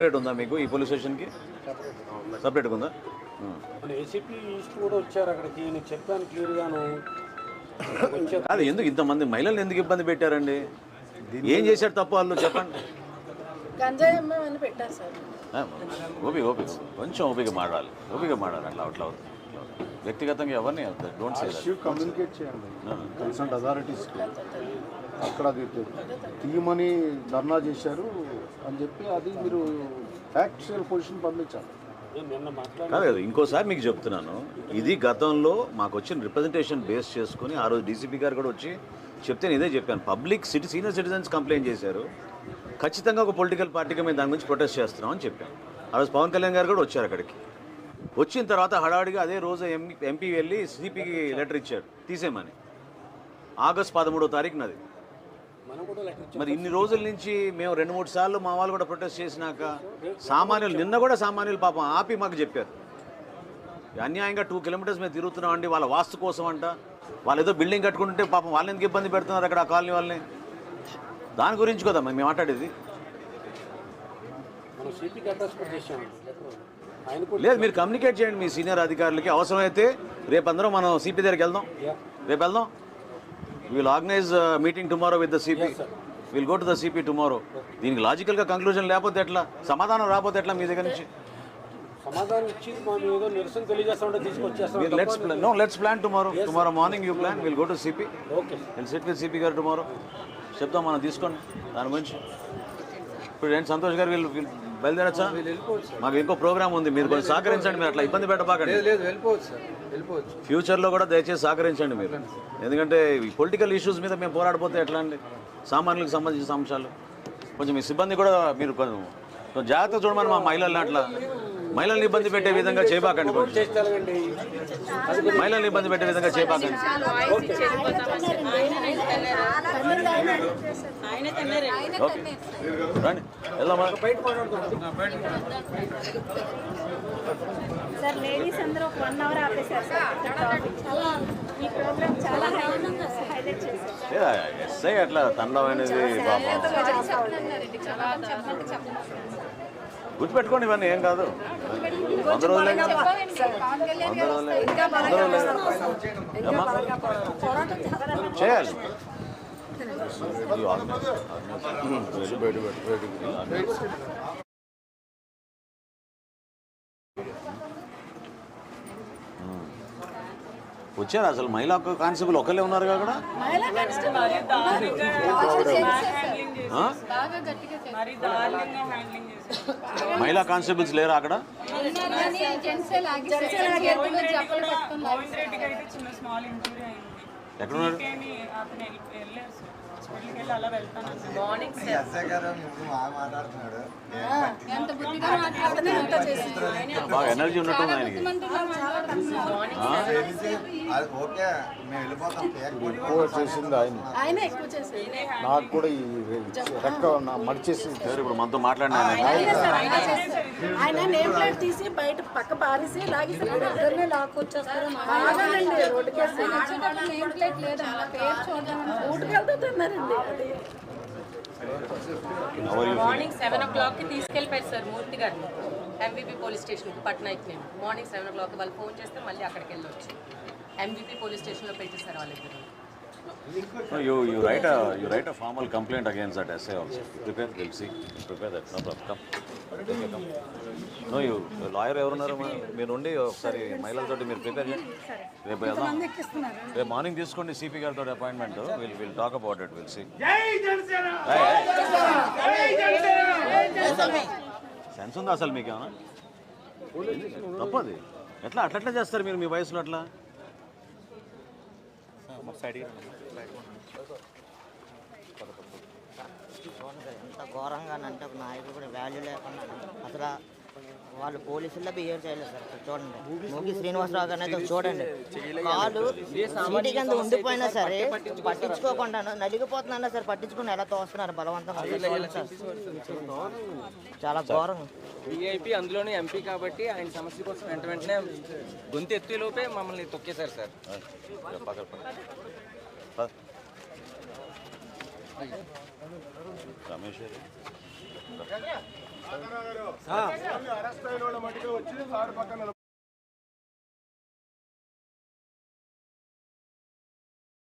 Separate ఉందా మీకు ఈ పోలీస్ స్టేషన్కి సపరేట్గా ఉందా? ఏసీపీ ఈస్ట్ కూడా వచ్చారు అక్కడికి. నేను చెప్పాను క్లియర్గాను. కాదు ఎందుకు ఇంతమంది మహిళలు ఎందుకు ఇబ్బంది పెట్టారండి? ఏం చేశారు తప్పు వాళ్ళు? చెప్పండి. ఓపిక ఓపిక. కొంచెం ఓపిక మాడాలి ఓపిక మాడాలి అట్లా అట్లా అవుతుంది. వ్యక్తిగతంగా ఎవరిని డోంట్ సే కమ్యూనికేట్ చేయండి. అథారిటీస్కి అక్కడ తీయమని ధర్నా చేశారు. అని చెప్పి అది మీరు ఫ్యాక్చువల్ పొజిషన్ పంపించాలి. కాదు కదా ఇంకోసారి మీకు చెప్తున్నాను. ఇది గతంలో మాకు వచ్చిన రిప్రజెంటేషన్ బేస్ చేసుకుని ఆ రోజు డీసీపీ గారు కూడా వచ్చి చెప్తే నేను ఇదే చెప్పాను. Public city senior citizens complaint చేశారు. ఖచ్చితంగా ఒక పొలిటికల్ పార్టీగా మేము దాని గురించి ప్రొటెస్ట్ చేస్తున్నాం అని చెప్పాను. ఆ రోజు పవన్ కళ్యాణ్ గారు కూడా వచ్చారు అక్కడికి. వచ్చిన తర్వాత హడావిడిగా అదే రోజు ఎంపీ ఎంపీ వెళ్ళి సిపికి లెటర్ ఇచ్చాడు తీసేయమని. ఆగస్ట్ పదమూడో తారీఖునది. మరి ఇన్ని రోజుల నుంచి మేము రెండు మూడు సార్లు మా వాళ్ళు కూడా ప్రొటెస్ట్ చేసినాక సామాన్యులు నిన్న కూడా సామాన్యులు పాపం ఆపి మాకు చెప్పారు. అన్యాయంగా టూ కిలోమీటర్స్ మేము తిరుగుతున్నాం అండి వాళ్ళ వాస్తు కోసం అంట. వాళ్ళు ఏదో బిల్డింగ్ కట్టుకుంటుంటే పాపం వాళ్ళని ఎందుకు ఇబ్బంది పెడుతున్నారు అక్కడ ఆ కాలనీ వాళ్ళని? దాని గురించి కదా మేము మాట్లాడేది. లేదు మీరు కమ్యూనికేట్ చేయండి మీ సీనియర్ అధికారులకి. అవసరమైతే రేపు అందరం మనం సిపి దగ్గరికి వెళ్దాం. రేపు వెళ్దాం. Will organise meeting tomorrow with the CP will go to the CP tomorrow దీనికి లాజికల్గా కంక్లూజన్ లేకపోతే ఎట్లా? సమాధానం రాకపోతే ఎట్లా మీ దగ్గర నుంచి? సమాధానం ఇచ్చి మనం ఏదో నిరసన తెలియజేస్తామంటే తీసుకొచ్చేస్తాం. మీరు let's plan no let's plan tomorrow tomorrow morning you plan will go to CP okay will sit with CP గారు టుమారో చెప్తాం మనం తీసుకోండి. దాని గురించి. ఇప్పుడు ఏంటి? సంతోష్ గారు వీళ్ళు బయలుదేరచ్చా? మాకు ఇంకో ప్రోగ్రామ్ ఉంది. మీరు కొంచెం సహకరించండి మీరు అట్లా ఇబ్బంది పెట్టబాకండి. ఫ్యూచర్లో కూడా దయచేసి సహకరించండి మీరు. ఎందుకంటే ఈ పొలిటికల్ ఇష్యూస్ మీద మేము పోరాడిపోతే ఎట్లా అండి? సామాన్యులకు సంబంధించిన అంశాలు. కొంచెం మీ సిబ్బంది కూడా మీరు కొంచెం కొంచెం జాగ్రత్త చూడమని మా మహిళల్ని అట్లా మహిళల్ని ఇబ్బంది పెట్టే విధంగా చేయబాకండి మహిళల్ని ఇబ్బంది పెట్టే విధంగా చేయబాకండి రండి వెళ్దామా సార్ లేడీస్ అందరూ ఒక వన్ అవర్ ఆపేశారు సార్. ట్రాఫిక్ ఈ ప్రోగ్రామ్ చాలా హైలైట్ చేశారు లేదా ఎస్ఐ అట్లా తండం అనేది పాపం. గుర్తుపెట్టుకోండి ఇవన్నీ ఏం కాదు. వంద రోజులే కదా. వంద రోజులే వంద రోజులే ఏమ్మా? చేయాలి. వచ్చారు అసలు మహిళా కానిస్టేబుల్ ఒకళ్ళే ఉన్నారు అక్కడ? మహిళా కానిస్టేబుల్ ఆ? బాగా గట్టిగా చేశారు. మరి దారుణంగా హ్యాండ్లింగ్ చేశారు మహిళా కానిస్టేబుల్స్ లేరా అక్కడ? ఎక్కడున్నారు హాస్పిటల్కి వెళ్ళి అలా వెళ్తాను. మార్నింగ్ ఎంత బుద్ధిగా మాట్లాడితే అంత చేసింది బాగా ఎనర్జీ ఉన్నట్టుంది ఆయనకి. ఓకే మేము వెళ్ళిపోతాం. ఎక్కువ చేసింది ఆయన. ఆయన ఎక్కువ చేశారు నాకు కూడా ఈ రెక్క మడిచేసి సరే ఇప్పుడు మనతో మాట్లాడిన ఆయన నేమ్ ప్లేట్ తీసి బయట పక్క పారేసి లాగేసి ఇద్దరినే లాక్కొచ్చేస్తారు. నేమ్ ప్లేట్ లేదా. పేరు మార్నింగ్ సెవెన్ ఓ క్లాక్కి తీసుకెళ్ళిపోయారు సార్ మూర్తి గారిని ఎంబీపీ పోలీస్ స్టేషన్కి పట్నాయికి నేను మార్నింగ్ సెవెన్ ఓ క్లాక్ వాళ్ళు ఫోన్ చేస్తే మళ్ళీ అక్కడికి వెళ్ళొచ్చు ఎంబీపీ పోలీస్ స్టేషన్లో పెట్టేశారు వాళ్ళిద్దరు No, you you write a you write a formal complaint against that essay also. You prepare, we'll see. You prepare that. No problem. Come. Okay, come. You lawyer ఎవరున్నారు? మీరు ఉండి ఒకసారి మహిళలతోటి మీరు ప్రిపేర్ చేయండి. రేపు వెళ్దాం. రేపు మార్నింగ్ తీసుకోండి సిపి గారితో appointment will will talk about it will see sense ఉందా? అసలు మీకు ఏమైనా తప్పది. ఎట్లా అట్లా ఎట్లా చేస్తారు మీరు మీ వయసులో అట్లా? ఎంత ఘోరంగా అంటే నాయకుడు కూడా వాల్యూ లేకుండా అసలు వాళ్ళు పోలీసుల్లో బిహేవ్ చేయలేదు సార్. చూడండి. మోగి శ్రీనివాసరావు గారిని అయితే చూడండి. కాలు సీటీ కింద ఉండిపోయినా సరే పట్టించుకోకుండా నలిగిపోతున్నా సరే? పట్టించుకుని ఎలా తోస్తున్నారు? బలవంతంగా. చాలా ఘోరం. విఐపి అందులోనే ఎంపీ కాబట్టి ఆయన సమస్య కోసం వెంట వెంటనే గొంతు ఎత్తే లోపే మమ్మల్ని తొక్కేశారు సార్. రమేష్ అరెస్ట్ అయిన వాళ్ళ మటుకు వచ్చి సార్ పక్కన